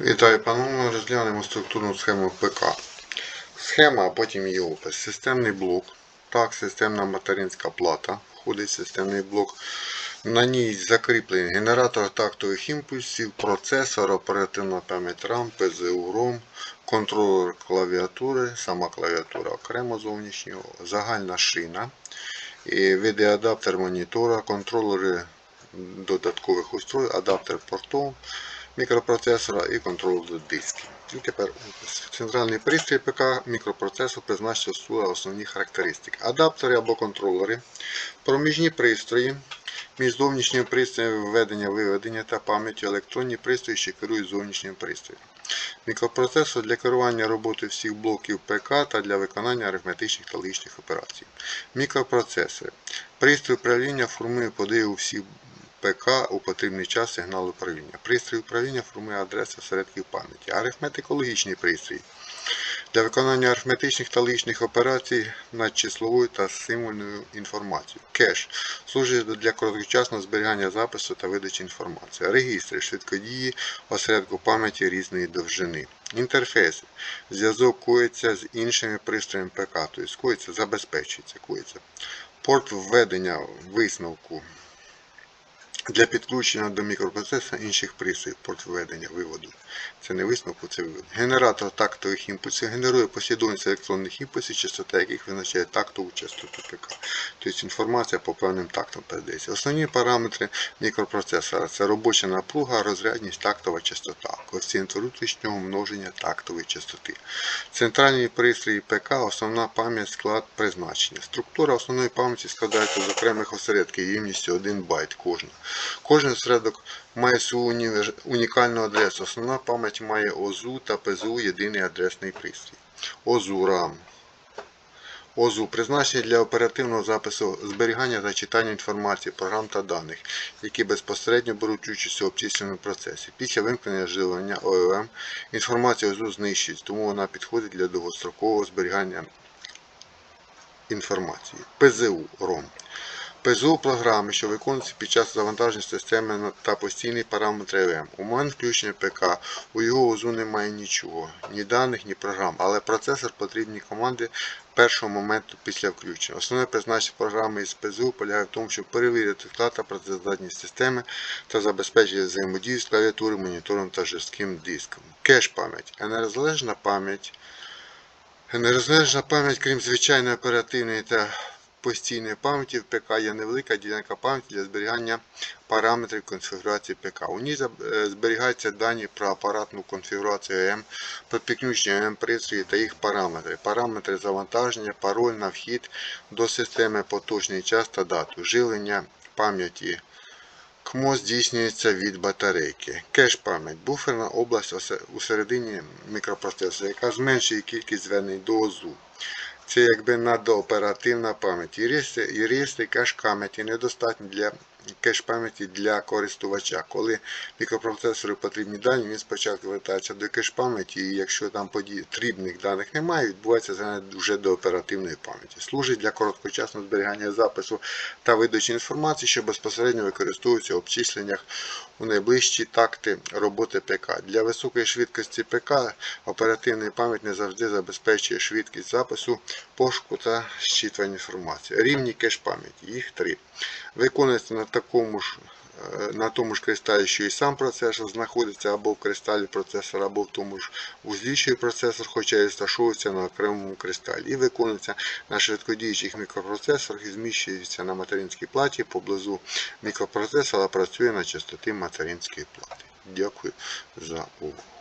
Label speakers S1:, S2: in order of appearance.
S1: Вітаю, панове. Розглянемо структурну схему ПК. Схема, а потім її опис. Системний блок. Так, системна материнська плата. Входить системний блок. На ній закріплений генератор тактових імпульсів, процесор, оперативна пам'ять RAM, PZU ROM, контролер клавіатури, сама клавіатура окремо зовнішнього, загальна шина, відеоадаптер монітора, контролери додаткових устройств, адаптер портов, мікропроцесора і контролер дисків. І тепер опис. Центральний пристрій ПК мікропроцесор призначив основні характеристики. Адаптери або контролери, проміжні пристрої, між зовнішніми пристроями введення, виведення та пам'яті електронні пристрої, що керують зовнішнім пристроєм. Мікропроцесор для керування роботи всіх блоків ПК та для виконання арифметичних та логічних операцій. Мікропроцесори. Пристрій управління формує події у всіх ПК у потрібний час сигнал управління. Пристрій управління формує адреси осередків пам'яті. Арифметико-логічний пристрій. Для виконання арифметичних та логічних операцій над числовою та символьною інформацією. Кеш служить для короткочасного зберігання запису та видачі інформації. Регістри швидкодії осередку пам'яті різної довжини. Інтерфейси. Зв'язок коїться з іншими пристроями ПК, тобто коїться, забезпечується, коїться. Порт введення висновку для підключення до мікропроцесора інших пристроїв порт введення виводу. Це не висновку, це вивод. Генератор тактових імпульсів генерує послідовність електронних імпульсів, частота яких визначає тактову частоту ПК. Тобто інформація по певним тактам передається. Основні параметри мікропроцесора це робоча напруга, розрядність, тактова частота, коефіцієнт внутрішнього множення тактової частоти. Центральні пристрої ПК, основна пам'ять, склад призначення. Структура основної пам'яті складається з окремих осередків ємністю 1 байт кожна. Кожен осередок має свою унікальну адресу. Основна пам'ять має ОЗУ та ПЗУ єдиний адресний пристрій. ОЗУ RAM. ОЗУ призначені для оперативного запису зберігання та читання інформації, програм та даних, які безпосередньо беруть участь у обчисленому процесі. Після вимкнення живлення ОЕМ інформація ОЗУ знищується, тому вона підходить для довгострокового зберігання інформації. ПЗУ ROM. ПЗУ програми, що виконуються під час завантаження системи та постійні параметри ЕВМ. У момент включення ПК у його ОЗУ немає нічого, ні даних, ні програм, але процесор потрібні команди першого моменту після включення. Основне призначення програми із ПЗУ полягає в тому, щоб перевірити склад та працездатність системи та забезпечити взаємодію з клавіатурою, монітором та жорстким диском. Кеш пам'ять. Незалежна пам'ять Нерозмежна пам'ять, крім звичайної оперативної та постійної пам'яті в ПК є невелика ділянка пам'яті для зберігання параметрів конфігурації ПК. У ній е, зберігаються дані про апаратну конфігурацію ЕМ, підключення ЕМ пристрої та їх параметри, параметри завантаження, пароль на вхід до системи, поточний час та дату, живлення пам'яті. КМО здійснюється від батарейки. Кеш пам'ять буферна область у середині мікропроцесора, яка зменшує кількість звернень до ОЗУ. Це якби надооперативна пам'ять. Юристи, юристи кажуть, пам'яті недостатні для кеш пам'яті для користувача. Коли мікропроцесору потрібні дані, він спочатку звертається до кеш пам'яті, і якщо там потрібних даних немає, відбувається звернення вже до оперативної пам'яті. Служить для короткочасного зберігання запису та видачі інформації, що безпосередньо використовується в обчисленнях у найближчі такти роботи ПК. Для високої швидкості ПК оперативний пам'ять не завжди забезпечує швидкість запису, пошуку та щитування інформації. Рівні кеш пам'яті, їх три. Виконується на такому ж е, на тому ж кристалі, що і сам процесор знаходиться або в кристалі процесора, або в тому ж вузлі, що і процесор, хоча і розташовується на окремому кристалі. І виконується на швидкодіючих мікропроцесорах і зміщується на материнській платі поблизу мікропроцесора, працює на частоті материнської плати. Дякую за увагу.